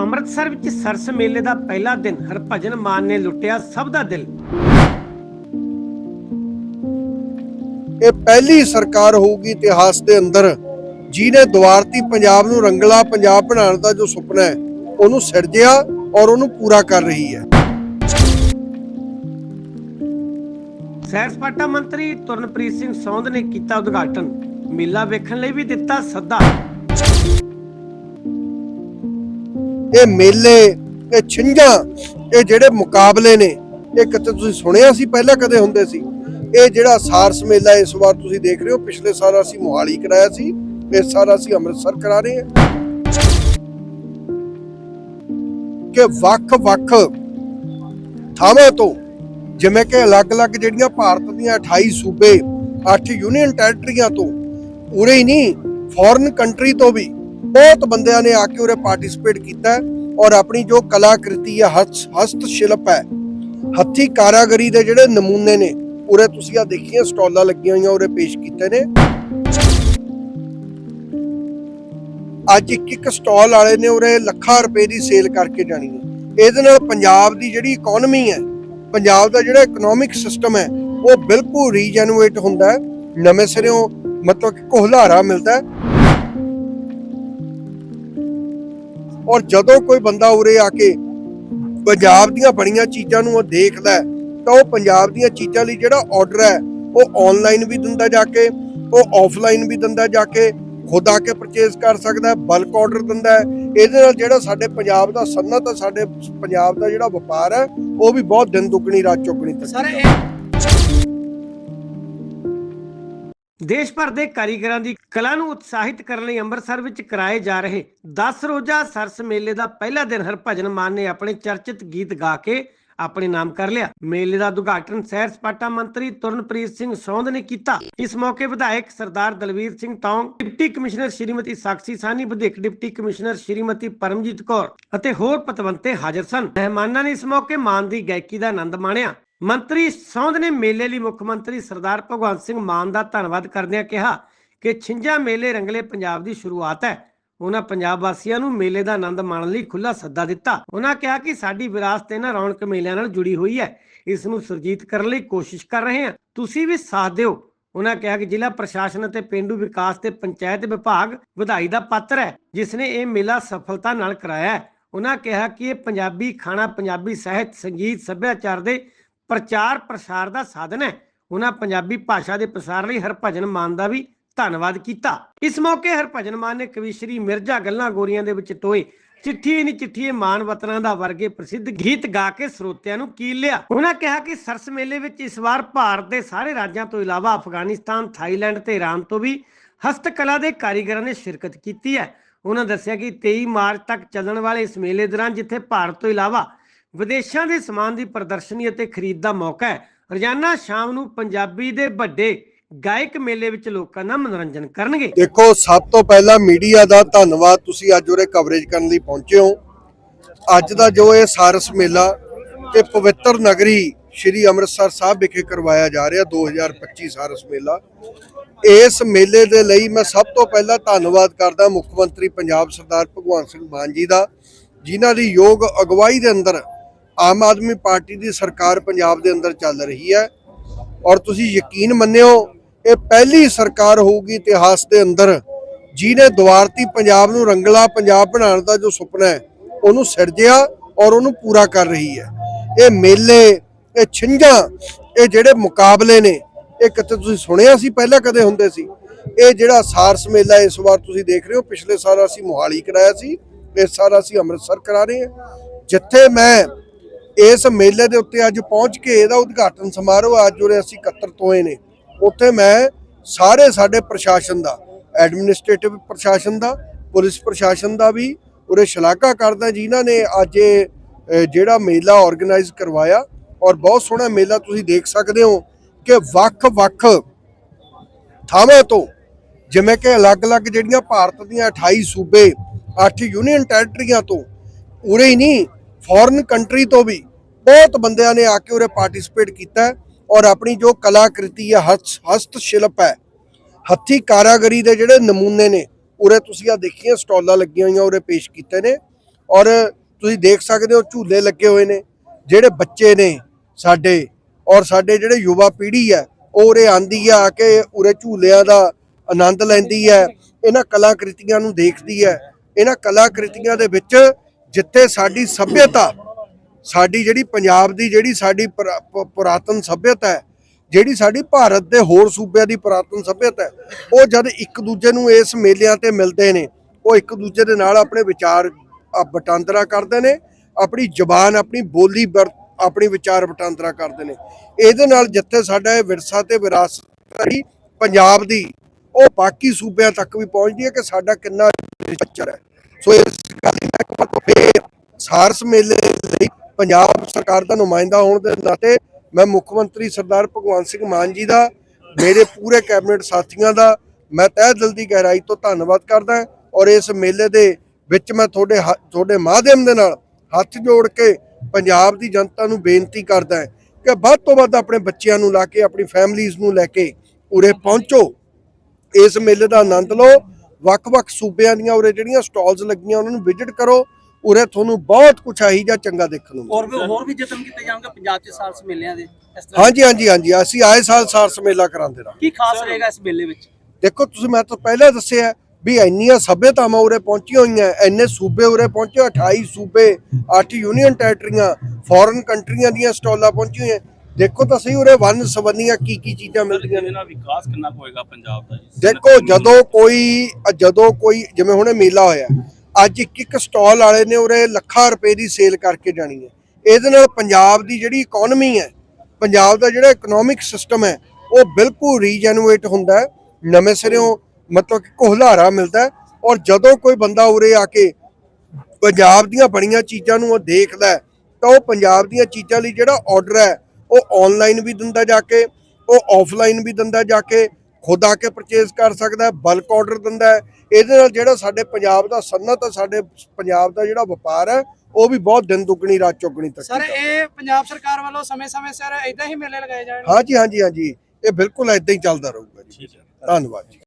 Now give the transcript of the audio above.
ਅੰਮ੍ਰਿਤਸਰ ਵਿੱਚ ਸਰਸ ਮੇਲੇ ਦਾ ਪਹਿਲਾ ਦਿਨ ਹਰਭਜਨ ਮਾਨ ਨੇ ਲੁੱਟਿਆ ਸਭ ਦਾ ਦਿਲ। ਇਹ ਪਹਿਲੀ ਸਰਕਾਰ ਹੋਊਗੀ ਇਤਿਹਾਸ ਦੇ ਅੰਦਰ ਜਿਹਨੇ ਦੁਆਰਤੀ ਪੰਜਾਬ ਨੂੰ ਰੰਗਲਾ ਪੰਜਾਬ ਬਣਾਉਣ ਦਾ ਜੋ ਸੁਪਨਾ ਹੈ ਉਹਨੂੰ ਸਿਰਜਿਆ ਔਰ ਉਹਨੂੰ ਪੂਰਾ ਕਰ ਰਹੀ ਹੈ। ਸੈਰ ਸਪਾਟਾ ਮੰਤਰੀ ਤੁਰਨਪ੍ਰੀਤ ਸਿੰਘ ਸੌਂਦ ਨੇ ਕੀਤਾ ਉਦਘਾਟਨ। ਮੇਲਾ ਵੇਖਣ ਲਈ ਵੀ ਦਿੱਤਾ ਸੱਦਾ। ਇਹ ਮੇਲੇ, ਇਹ ਛਿੰਝਾਂ, ਇਹ ਜਿਹੜੇ ਮੁਕਾਬਲੇ ਨੇ, ਇਹ ਕਿਤੇ ਤੁਸੀਂ ਸੁਣਿਆ ਸੀ ਪਹਿਲਾਂ ਕਦੇ ਹੁੰਦੇ ਸੀ? ਇਹ ਜਿਹੜਾ ਸਾਰਸ ਮੇਲਾ ਇਸ ਵਾਰ ਤੁਸੀਂ ਦੇਖ ਰਹੇ ਹੋ, ਪਿਛਲੇ ਸਾਲ ਅਸੀਂ ਮੋਹਾਲੀ ਕਰਾਇਆ ਸੀ, ਇਸ ਸਾਲ ਅਸੀਂ ਅੰਮ੍ਰਿਤਸਰ ਕਰਾ ਰਹੇ ਹਾਂ। ਕਿ ਵੱਖ-ਵੱਖ ਥਾਵਾਂ ਤੋਂ, ਜਿਵੇਂ ਕਿ ਅਲੱਗ-ਅਲੱਗ ਜਿਹੜੀਆਂ ਭਾਰਤ ਦੀਆਂ 28 ਸੂਬੇ 8 ਯੂਨੀਅਨ ਟੈਰੀਟਰੀਆਂ ਤੋਂ, ਉਰੇ ਹੀ ਨਹੀਂ ਫੋਰਨ ਕੰਟਰੀ ਤੋਂ ਵੀ ਬਹੁਤ ਬੰਦਿਆਂ ਨੇ ਆ ਕੇ ਉਰੇ ਪਾਰਟਿਸਿਪੇਟ ਕੀਤਾ ਔਰ ਆਪਣੀ ਜੋ ਕਲਾਕ੍ਰਿਤੀ ਹੈ, ਹਸਤ ਸ਼ਿਲਪ ਹੈ, ਹੱਥੀ ਕਾਰਾਗਰੀ ਦੇ ਜਿਹੜੇ ਨਮੂਨੇ ਨੇ, ਉਰੇ ਤੁਸੀਂ ਆ ਦੇਖੀਆਂ, ਸਟਾਲਾਂ ਲੱਗੀਆਂ ਹੋਈਆਂ ਉਰੇ ਪੇਸ਼ ਕੀਤੇ ਨੇ। ਅੱਜ ਇੱਕ ਇੱਕ ਸਟਾਲ ਵਾਲੇ ਨੇ ਉਰੇ ਲੱਖਾਂ ਰੁਪਏ ਦੀ ਸੇਲ ਕਰਕੇ ਜਾਣੀ ਹੈ। ਇਹਦੇ ਨਾਲ ਪੰਜਾਬ ਦੀ ਜਿਹੜੀ ਇਕਨੋਮੀ ਹੈ, ਪੰਜਾਬ ਦਾ ਜਿਹੜਾ ਇਕਨੋਮਿਕ ਸਿਸਟਮ ਹੈ, ਉਹ ਬਿਲਕੁਲ ਰੀਜਨਰੇਟ ਹੁੰਦਾ ਹੈ। ਨਵੇਂ ਸਿਰਿਓਂ ਮਤਲਬ ਕਿ ਕੋਹਲਾਰਾ ਮਿਲਦਾ ਹੈ। ਔਰ ਜਦੋਂ ਕੋਈ ਬੰਦਾ ਉਰੇ ਆ ਕੇ ਪੰਜਾਬ ਦੀਆਂ ਬੜੀਆਂ ਚੀਜ਼ਾਂ ਨੂੰ ਉਹ ਦੇਖਦਾ ਤਾਂ ਉਹ ਪੰਜਾਬ ਦੀਆਂ ਚੀਜ਼ਾਂ ਲਈ ਜਿਹੜਾ ਆਰਡਰ ਹੈ ਉਹ ਆਨਲਾਈਨ ਵੀ ਦਿੰਦਾ ਜਾ ਕੇ ਉਹ ਆਫਲਾਈਨ ਵੀ ਦਿੰਦਾ ਜਾ ਕੇ ਖੁਦ ਆ ਕੇ ਪਰਚੇਸ ਕਰ ਸਕਦਾ ਹੈ ਬਲਕ ਆਰਡਰ ਦਿੰਦਾ ਹੈ। ਇਹਦੇ ਨਾਲ ਜਿਹੜਾ ਸਾਡੇ ਪੰਜਾਬ ਦਾ ਸਨਅਤ ਹੈ ਸਾਡੇ ਪੰਜਾਬ ਦਾ ਜਿਹੜਾ ਵਪਾਰ ਹੈ ਉਹ ਵੀ ਬਹੁਤ ਦਿਨ ਦੁੱਗਣੀ ਰਾਤ ਚੌਗਣੀ ਤੱਕ ਸਰ ਦੇਸ਼ ਭਰ ਦੇ ਕਾਰੀਗਰਾਂ ਦੀ ਕਲਾ ਨੂੰ ਉਤਸ਼ਾਹਿਤ ਕਰਨ ਲਈ ਅੰਮ੍ਰਿਤਸਰ ਵਿੱਚ ਕਰਾਏ ਜਾ ਰਹੇ 10 ਰੋਜ਼ਾ ਸਰਸ ਮੇਲੇ ਦਾ ਪਹਿਲਾ ਦਿਨ ਹਰਭਜਨ ਮਾਨ ਨੇ ਆਪਣੇ ਚਰਚਿਤ ਗੀਤ ਗਾ ਕੇ ਆਪਣੇ ਨਾਮ ਕਰ ਲਿਆ। ਮੇਲੇ ਦਾ ਉਦਘਾਟਨ ਸੈਰ ਸਪਾਟਾ ਮੰਤਰੀ ਤੁਰਨਪ੍ਰੀਤ ਸਿੰਘ ਸੌਂਧ ਨੇ ਕੀਤਾ। ਇਸ ਮੌਕੇ ਵਿਧਾਇਕ ਸਰਦਾਰ ਦਲਵੀਰ ਸਿੰਘ ਟੌਂਗ, ਡਿਪਟੀ ਕਮਿਸ਼ਨਰ ਸ਼੍ਰੀਮਤੀ ਸਾਕਸ਼ੀ ਸਾਨੀ ਵਿਧਾਇਕ ਡਿਪਟੀ ਕਮਿਸ਼ਨਰ ਸ਼੍ਰੀਮਤੀ ਪਰਮਜੀਤ ਕੌਰ ਅਤੇ ਹੋਰ ਪਤਵੰਤੇ ਹਾਜ਼ਰ ਸਨ। ਮਹਿਮਾਨਾਂ ਨੇ ਇਸ ਮੌਕੇ ਮਾਨ ਦੀ ਗਾਇਕੀ ਦਾ ਆਨੰਦ ਮਾਣਿਆ। ਮੰਤਰੀ ਸੌਂਦ ਨੇ ਮੇਲੇ ਲਈ ਮੁੱਖ ਮੰਤਰੀ ਸਰਦਾਰ ਭਗਵੰਤ ਸਿੰਘ ਮਾਨ ਦਾ ਧੰਨਵਾਦ ਕਰਦਿਆਂ ਕਿਹਾ ਕਿ ਛਿੰਝਾ ਮੇਲੇ ਰੰਗਲੇ ਪੰਜਾਬ ਦੀ ਸ਼ੁਰੂਆਤ ਹੈ। ਉਹਨਾਂ ਪੰਜਾਬ ਵਾਸੀਆਂ ਨੂੰ ਮੇਲੇ ਦਾ ਆਨੰਦ ਮਾਣਨ ਲਈ ਖੁੱਲਾ ਸੱਦਾ ਦਿੱਤਾ। ਉਹਨਾਂ ਕਿਹਾ ਕਿ ਸਾਡੀ ਵਿਰਾਸਤ ਇਹਨਾਂ ਰੌਣਕ ਮੇਲਿਆਂ ਨਾਲ ਜੁੜੀ ਹੋਈ ਹੈ। ਇਸ ਨੂੰ ਸੁਰਜੀਤ ਕਰਨ ਲਈ ਕੋਸ਼ਿਸ਼ ਕਰ ਰਹੇ ਹਾਂ। ਤੁਸੀਂ ਵੀ ਸਾਥ ਦਿਓ। ਉਹਨਾਂ ਕਿਹਾ ਕਿ ਜ਼ਿਲ੍ਹਾ ਪ੍ਰਸ਼ਾਸਨ ਅਤੇ ਪਿੰਡੂ ਵਿਕਾਸ ਤੇ ਪੰਚਾਇਤ ਵਿਭਾਗ ਵਧਾਈ ਦਾ ਪਾਤਰ ਹੈ, ਜਿਸ ਨੇ ਇਹ ਮੇਲਾ ਸਫਲਤਾ ਨਾਲ ਕਰਾਇਆ ਹੈ। ਉਹਨਾਂ ਕਿਹਾ ਕਿ ਇਹ ਪੰਜਾਬੀ ਖਾਣਾ, ਪੰਜਾਬੀ ਸਾਹਿਤ, ਸੰਗੀਤ, ਸੱਭਿਆਚਾਰ ਦੇ ਪ੍ਰਚਾਰ ਪ੍ਰਸਾਰ ਦਾ ਸਾਧਨ ਹੈ। ਉਹਨਾਂ ਪੰਜਾਬੀ ਭਾਸ਼ਾ ਦੇ ਪ੍ਰਸਾਰ ਲਈ ਹਰਭਜਨ ਮਾਨ ਦਾ ਵੀ ਧੰਨਵਾਦ ਕੀਤਾ। ਇਸ ਮੌਕੇ ਹਰਭਜਨ ਮਾਨ ਨੇ ਕਵੀਸ਼ਰੀ ਮਿਰਜ਼ਾ ਗੱਲਾਂ ਗੋਰੀਆਂ ਦੇ ਵਿੱਚ ਟੋਏ। ਚਿੱਠੀ ਨਹੀਂ ਚਿੱਠੀ ਮਾਨ ਵਤਨਾਂ ਦਾ ਵਰਗੇ ਪ੍ਰਸਿੱਧ ਗੀਤ ਗਾ ਕੇ ਸਰੋਤਿਆਂ ਨੂੰ ਕੀਲ ਲਿਆ। ਉਹਨਾਂ ਕਿਹਾ ਕਿ ਸਰਸ ਮੇਲੇ ਵਿੱਚ ਇਸ ਵਾਰ ਭਾਰਤ ਦੇ ਸਾਰੇ ਰਾਜਾਂ ਤੋਂ ਇਲਾਵਾ ਅਫਗਾਨਿਸਤਾਨ, ਥਾਈਲੈਂਡ ਤੇ ਇਰਾਨ ਤੋਂ ਵੀ ਹਸਤਕਲਾ ਦੇ ਕਾਰੀਗਰਾਂ ਨੇ ਸ਼ਿਰਕਤ ਕੀਤੀ ਹੈ। ਉਹਨਾਂ ਦੱਸਿਆ ਕਿ 23 ਮਾਰਚ ਤੱਕ ਚੱਲਣ ਵਾਲੇ ਇਸ ਮੇਲੇ ਦੌਰਾਨ ਜਿੱਥੇ ਭਾਰਤ ਤੋਂ ਇਲਾਵਾ ਵਿਦੇਸ਼ਾਂ ਦੇ ਸਮਾਨ ਦੀ ਪ੍ਰਦਰਸ਼ਨੀ ਅਤੇ ਖਰੀਦ ਦਾ ਮੌਕਾ ਹੈ। ਰੋਜ਼ਾਨਾ ਸ਼ਾਮ ਨੂੰ ਪੰਜਾਬੀ ਦੇ ਵੱਡੇ ਗਾਇਕ ਮੇਲੇ ਵਿੱਚ ਲੋਕਾਂ ਦਾ ਮਨੋਰੰਜਨ ਕਰਨਗੇ। ਦੇਖੋ, ਸਭ ਤੋਂ ਪਹਿਲਾਂ ਮੀਡੀਆ ਦਾ ਧੰਨਵਾਦ ਤੁਸੀਂ ਅੱਜ ਉਰੇ ਕਵਰੇਜ ਕਰਨ ਲਈ ਪਹੁੰਚੇ ਹੋ। ਅੱਜ ਦਾ ਜੋ ਇਹ ਸਾਰਸ ਮੇਲਾ ਤੇ ਪਵਿੱਤਰ ਨਗਰੀ ਸ਼੍ਰੀ ਅੰਮ੍ਰਿਤਸਰ ਸਾਹਿਬ ਵਿਖੇ ਕਰਵਾਇਆ ਜਾ ਰਿਹਾ 2025 ਸਾਰਸ ਮੇਲਾ, ਇਸ ਮੇਲੇ ਦੇ ਲਈ ਮੈਂ ਸਭ ਤੋਂ ਪਹਿਲਾਂ ਧੰਨਵਾਦ ਕਰਦਾ ਮੁੱਖ ਮੰਤਰੀ ਪੰਜਾਬ ਸਰਦਾਰ ਭਗਵੰਤ ਸਿੰਘ ਮਾਨ ਜੀ ਦਾ, ਜਿਨ੍ਹਾਂ ਦੀ ਯੋਗ ਅਗਵਾਈ ਦੇ ਅੰਦਰ ਆਮ ਆਦਮੀ ਪਾਰਟੀ ਦੀ ਸਰਕਾਰ ਪੰਜਾਬ ਦੇ ਅੰਦਰ ਚੱਲ ਰਹੀ ਹੈ ਔਰ ਤੁਸੀਂ ਯਕੀਨ ਮੰਨਿਓ, ਇਹ ਪਹਿਲੀ ਸਰਕਾਰ ਹੋਊਗੀ ਇਤਿਹਾਸ ਦੇ ਅੰਦਰ ਜਿਹਨੇ ਦੁਆਰਤੀ ਪੰਜਾਬ ਨੂੰ ਰੰਗਲਾ ਪੰਜਾਬ ਬਣਾਉਣ ਦਾ ਜੋ ਸੁਪਨਾ ਹੈ, ਉਹਨੂੰ ਸਿਰਜਿਆ ਔਰ ਉਹਨੂੰ ਪੂਰਾ ਕਰ ਰਹੀ ਹੈ। ਇਹ ਮੇਲੇ, ਇਹ ਛਿੰਝਾਂ, ਇਹ ਜਿਹੜੇ ਮੁਕਾਬਲੇ ਨੇ, ਇਹ ਕਿਤੇ ਤੁਸੀਂ ਸੁਣਿਆ ਸੀ, ਪਹਿਲਾਂ ਕਦੇ ਹੁੰਦੇ ਸੀ? ਇਹ ਜਿਹੜਾ ਸਾਰਸ ਮੇਲਾ ਇਸ ਵਾਰ ਤੁਸੀਂ ਦੇਖ ਰਹੇ ਹੋ, ਪਿਛਲੇ ਸਾਲ ਅਸੀਂ ਮੋਹਾਲੀ ਕਰਾਇਆ ਸੀ, ਇਸ ਸਾਲ ਅਸੀਂ ਅੰਮ੍ਰਿਤਸਰ ਕਰਾ ਰਹੇ ਹਾਂ। ਜਿੱਥੇ ਮੈਂ ਇਸ ਮੇਲੇ ਦੇ ਉੱਤੇ ਅੱਜ ਪਹੁੰਚ ਕੇ ਇਹਦਾ ਉਦਘਾਟਨ ਸਮਾਰੋਹ ਅੱਜ ਉਰੇ ਅਸੀਂ ਇਕੱਤਰਤ ਹੋਏ ਨੇ। ਉੱਥੇ ਮੈਂ ਸਾਰੇ ਸਾਡੇ ਪ੍ਰਸ਼ਾਸਨ ਦਾ ਐਡਮਿਨਿਸਟ੍ਰੇਟਿਵ ਪ੍ਰਸ਼ਾਸਨ ਦਾ ਪੁਲਿਸ ਪ੍ਰਸ਼ਾਸਨ ਦਾ ਵੀ ਉਰੇ ਸ਼ਲਾਘਾ ਕਰਦਾ ਜਿਨ੍ਹਾਂ ਨੇ ਅੱਜ ਇਹ, ਜਿਹੜਾ ਮੇਲਾ ਆਰਗੇਨਾਈਜ਼ ਕਰਵਾਇਆ। ਔਰ ਬਹੁਤ ਸੋਹਣਾ ਮੇਲਾ ਤੁਸੀਂ ਦੇਖ ਸਕਦੇ ਹੋ ਕਿ ਵੱਖ-ਵੱਖ ਥਾਵਾਂ ਤੋਂ ਜਿਵੇਂ ਕਿ ਅਲੱਗ-ਅਲੱਗ ਜਿਹੜੀਆਂ ਭਾਰਤ ਦੀਆਂ 28 ਸੂਬੇ 8 ਯੂਨੀਅਨ ਟੈਰੀਟਰੀਆਂ ਤੋਂ ਉਰੇ ਹੀ ਨਹੀਂ ਫੋਰਨ ਕੰਟਰੀ ਤੋਂ ਵੀ ਬਹੁਤ ਬੰਦਿਆਂ ਨੇ ਆ ਕੇ ਉਰੇ ਪਾਰਟਿਸਿਪੇਟ ਕੀਤਾ ਔਰ ਆਪਣੀ ਜੋ ਕਲਾਕ੍ਰਿਤੀ ਹੈ, ਹਸਤ ਹਸਤ ਸ਼ਿਲਪ ਹੈ, ਹੱਥੀ ਕਾਰਾਗਰੀ ਦੇ ਜਿਹੜੇ ਨਮੂਨੇ ਨੇ, ਉਰੇ ਤੁਸੀਂ ਆ ਦੇਖੀਆਂ, ਸਟਾਲਾਂ ਲੱਗੀਆਂ ਹੋਈਆਂ ਉਰੇ ਪੇਸ਼ ਕੀਤੇ ਨੇ ਔਰ ਤੁਸੀਂ ਦੇਖ ਸਕਦੇ ਹੋ ਝੂਲੇ ਲੱਗੇ ਹੋਏ ਨੇ, ਜਿਹੜੇ ਬੱਚੇ ਨੇ ਸਾਡੇ ਔਰ ਸਾਡੇ ਜਿਹੜੇ ਯੁਵਾ ਪੀੜ੍ਹੀ ਹੈ, ਉਹ ਉਰੇ ਆਂਦੀ ਆ ਆ ਕੇ ਉਰੇ ਝੂਲਿਆਂ ਦਾ ਆਨੰਦ ਲੈਂਦੀ ਹੈ, ਇਹਨਾਂ ਕਲਾਕ੍ਰਿਤੀਆਂ ਨੂੰ ਦੇਖਦੀ ਹੈ, ਇਹਨਾਂ ਕਲਾਕ੍ਰਿਤੀਆਂ ਦੇ ਵਿੱਚ ਜਿੱਥੇ ਸਾਡੀ ਸੱਭਿਅਤਾ, ਸਾਡੀ ਜਿਹੜੀ ਪੰਜਾਬ ਦੀ ਜਿਹੜੀ ਸਾਡੀ ਪੁਰਾ- ਪੁਰਾਤਨ ਸੱਭਿਅਤਾ ਹੈ, ਜਿਹੜੀ ਸਾਡੀ ਭਾਰਤ ਦੇ ਹੋਰ ਸੂਬਿਆਂ ਦੀ ਪੁਰਾਤਨ ਸੱਭਿਅਤਾ ਹੈ, ਉਹ ਜਦ ਇੱਕ ਦੂਜੇ ਨੂੰ ਇਸ ਮੇਲਿਆਂ ਤੇ ਮਿਲਦੇ ਨੇ, ਉਹ ਇੱਕ ਦੂਜੇ ਦੇ ਨਾਲ ਆਪਣੇ ਵਿਚਾਰ ਵਟਾਂਦਰਾ ਕਰਦੇ ਨੇ, ਆਪਣੀ ਜ਼ੁਬਾਨ, ਆਪਣੀ ਬੋਲੀ ਵਰ- ਆਪਣੀ ਵਿਚਾਰ ਵਟਾਂਦਰਾ ਕਰਦੇ ਨੇ। ਇਹਦੇ ਨਾਲ ਜਿੱਥੇ ਸਾਡਾ ਇਹ ਵਿਰਸਾ ਤੇ ਵਿਰਾਸਤ ਹੈ, ਪੰਜਾਬ ਦੀ, ਉਹ ਬਾਕੀ ਸੂਬਿਆਂ ਤੱਕ ਵੀ ਪਹੁੰਚਦੀ ਹੈ ਕਿ ਸਾਡਾ ਕਿੰਨਾ ਕਲਚਰ ਹੈ। ਸੋ ਇਸ ਗੱਲ ਦੀ ਮੈਂ ਸਾਰਸ ਮੇਲੇ ਲਈ ਪੰਜਾਬ ਸਰਕਾਰ ਦਾ ਨੁਮਾਇੰਦਾ ਹੋਣ ਦੇ ਨਾਤੇ ਮੈਂ ਮੁੱਖ ਮੰਤਰੀ ਸਰਦਾਰ ਭਗਵੰਤ ਸਿੰਘ ਮਾਨ ਜੀ ਦਾ, ਮੇਰੇ ਪੂਰੇ ਕੈਬਨਿਟ ਸਾਥੀਆਂ ਦਾ, ਮੈਂ ਤਹਿ ਦਿਲ ਦੀ ਗਹਿਰਾਈ ਤੋਂ ਧੰਨਵਾਦ ਕਰਦਾ ਔਰ ਇਸ ਮੇਲੇ ਦੇ ਵਿੱਚ ਮੈਂ ਤੁਹਾਡੇ ਹ- ਤੁਹਾਡੇ ਮਾਧਿਅਮ ਦੇ ਨਾਲ ਹੱਥ ਜੋੜ ਕੇ ਪੰਜਾਬ ਦੀ ਜਨਤਾ ਨੂੰ ਬੇਨਤੀ ਕਰਦਾ ਹਾਂ ਕਿ ਵੱਧ ਤੋਂ ਵੱਧ ਆਪਣੇ ਬੱਚਿਆਂ ਨੂੰ ਲਾ ਕੇ, ਆਪਣੀ ਫੈਮਲੀਆਂ ਨੂੰ ਲੈ ਕੇ ਉਰੇ ਪਹੁੰਚੋ। ਇਸ ਮੇਲੇ ਦਾ ਆਨੰਦ ਲਓ। ਵੱਖ-ਵੱਖ ਸੂਬਿਆਂ ਦੀਆਂ ਉਰੇ ਜਿਹੜੀਆਂ ਸਟਾਲਸ ਲੱਗੀਆਂ, ਉਹਨਾਂ ਨੂੰ ਵਿਜ਼ਿਟ ਕਰੋ। ਉਰੇ ਤੁਹਾਨੂੰ ਬਹੁਤ ਕੁਝ ਆਹੀ ਜਾਂ ਚੰਗਾ ਦੇਖਣ ਨੂੰ ਹੋਰ ਵੀ ਹੋਰ ਵੀ ਯਤਨ ਕੀਤੇ ਜਾਣਗੇ ਪੰਜਾਬ 'ਚ ਸਾਰਸ ਮੇਲਿਆਂ ਦੇ ਇਸ ਤਰ੍ਹਾਂ ਹਾਂਜੀ ਹਾਂਜੀ ਹਾਂਜੀ ਅਸੀਂ ਆਏ ਸਾਲ ਸਾਰਸ ਮੇਲਾ ਕਰਾਉਂਦੇ ਰਹਾਂਗੇ ਕੀ ਖਾਸ ਰਹੇਗਾ ਇਸ ਮੇਲੇ ਵਿੱਚ? ਦੇਖੋ ਤੁਸੀਂ ਮੈਂ ਤਾਂ ਪਹਿਲਾਂ ਦੱਸਿਆ ਵੀ ਇੰਨੀਆਂ ਸੱਭਿਅਤਾਵਾਂ ਉਰੇ ਪਹੁੰਚੀਆਂ ਹੋਈਆਂ ਇੰਨੇ ਸੂਬੇ ਉਰੇ ਪਹੁੰਚੇ 28 ਸੂਬੇ 8 ਯੂਨੀਅਨ ਟੈਰੀਟਰੀਆਂ ਫੋਰਨ ਕੰਟਰੀਆਂ ਦੀਆਂ ਸਟਾਲਾਂ ਪਹੁੰਚੀਆਂ ਹੋਈਆਂ। ਦੇਖੋ ਤਾਂ ਸਹੀ ਉਰੇ ਵੰਨ ਸਵੰਨੀਆਂ ਕੀ ਕੀ ਚੀਜ਼ਾਂ ਮਿਲਦੀਆਂ ਨੇ। ਨਾਲ ਵਿਕਾਸ ਕਿੰਨਾ ਹੋਏਗਾ ਪੰਜਾਬ ਦਾ ਜੀ? ਦੇਖੋ ਜਦੋਂ ਕੋਈ ਜਦੋਂ ਕੋਈ ਜਿਵੇਂ ਹੁਣੇ ਮੇਲਾ ਹੋਇਆ ਅੱਜ ਇੱਕ ਇੱਕ ਸਟਾਲ ਵਾਲੇ ਨੇ ਉਰੇ ਲੱਖਾਂ ਰੁਪਏ ਦੀ ਸੇਲ ਕਰਕੇ ਜਾਣੀ ਹੈ। ਇਹਦੇ ਨਾਲ ਪੰਜਾਬ ਦੀ ਜਿਹੜੀ ਇਕਨੋਮੀ ਹੈ, ਪੰਜਾਬ ਦਾ ਜਿਹੜਾ ਇਕਨੋਮਿਕ ਸਿਸਟਮ ਹੈ, ਉਹ ਬਿਲਕੁਲ ਰੀਜਨਰੇਟ ਹੁੰਦਾ ਹੈ। ਨਵੇਂ ਸਿਰਿਓਂ ਮਤਲਬ ਕਿ ਕੋਹਲਾਰਾ ਮਿਲਦਾ ਔਰ ਜਦੋਂ ਕੋਈ ਬੰਦਾ ਉਰੇ ਆ ਕੇ ਪੰਜਾਬ ਦੀਆਂ ਬਣੀਆਂ ਚੀਜ਼ਾਂ ਨੂੰ ਉਹ ਦੇਖਦਾ ਤਾਂ ਉਹ ਪੰਜਾਬ ਦੀਆਂ ਚੀਜ਼ਾਂ ਲਈ ਜਿਹੜਾ ਆਰਡਰ ਹੈ, ਉਹ ਆਨਲਾਈਨ ਵੀ ਦਿੰਦਾ ਜਾ ਕੇ, ਉਹ ਆਫਲਾਈਨ ਵੀ ਦਿੰਦਾ ਜਾ ਕੇ ਖੁਦ ਆ ਕੇ ਪਰਚੇਸ ਕਰ ਸਕਦਾ ਹੈ ਬਲਕ ਆਰਡਰ ਦਿੰਦਾ ਹੈ। ਇਹਦੇ ਨਾਲ ਜਿਹੜਾ ਸਾਡੇ ਪੰਜਾਬ ਦਾ ਸਨਅਤ ਹੈ ਸਾਡੇ ਪੰਜਾਬ ਦਾ ਜਿਹੜਾ ਵਪਾਰ ਹੈ ਉਹ ਵੀ ਬਹੁਤ ਦਿਨ ਦੁੱਗਣੀ ਰਾਤ ਚੌਗਣੀ ਤੱਕ ਸਰ ਇਹ ਪੰਜਾਬ ਸਰਕਾਰ ਵੱਲੋਂ ਸਮੇਂ-ਸਮੇਂ ਸਿਰ ਇਦਾਂ ਹੀ ਮੇਲੇ ਲਗਾਏ ਜਾਣ ਹਾਂਜੀ ਹਾਂਜੀ ਹਾਂਜੀ। ਇਹ ਬਿਲਕੁਲ ਇਦਾਂ ਹੀ ਚੱਲਦਾ ਰਹੂਗਾ ਜੀ। ਧੰਨਵਾਦ ਜੀ।